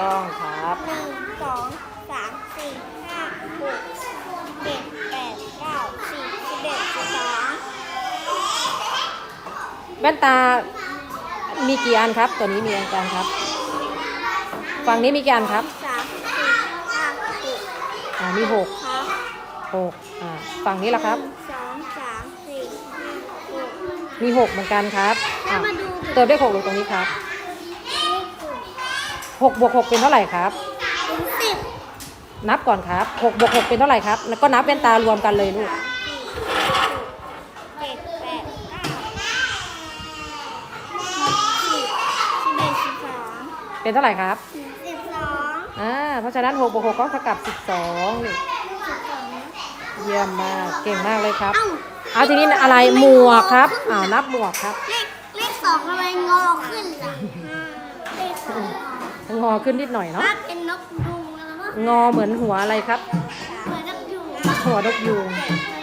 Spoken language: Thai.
ต้องครับหนึ่งสองสามสี่ห้าหกเจ็ดแปดเก้าสิบสิบเอ็ดสิบสองแว่นตา มีกี่อันครับ ตัวนี้มีกี่อันครับ ฝั่งนี้มีกี่อันครับสามสี่ห้าหกอ่ามีหกครับหกอ่าฝั่งนี้ล่ะครับ หนึ่งสองสามสี่ห้าหกมีหกเหมือนกันครับถ้าอะมาดูเติมด้วยหกลงตรงนี้ครับเลขศูนย์ หกบวกหกเป็นเท่าไหร่ครับถึงสิบนับก่อนครับหกบวกหกเป็นเท่าไหร่ครับ แล้วก็นับแว่นตารวมกันเลยลูกสามสี่ห้าหกเจ็ดแปดเก้าสิบสิบเอ็ดสิบสองเป็นเท่าไหร่ครับสิบสองอ่าเพราะฉะนั้นหกบวกหกก็เท่ากับสิบสองนี่สิบสองเยี่ยมมากเก่งมากเลยครับ เอ้าเอาทีนี้อะไรหมวกครับอ้าวนับหมวกครับ เลขเลขสองทำไมงอขึ้นล่ะเลขสอง งอขึ้นนิดหน่อยเนาะถ้าเป็นนกยุงแล้วมั้งงอเหมือนหัวอะไรครับ เหมือนนกยุงหัวนกยูงเจ็ด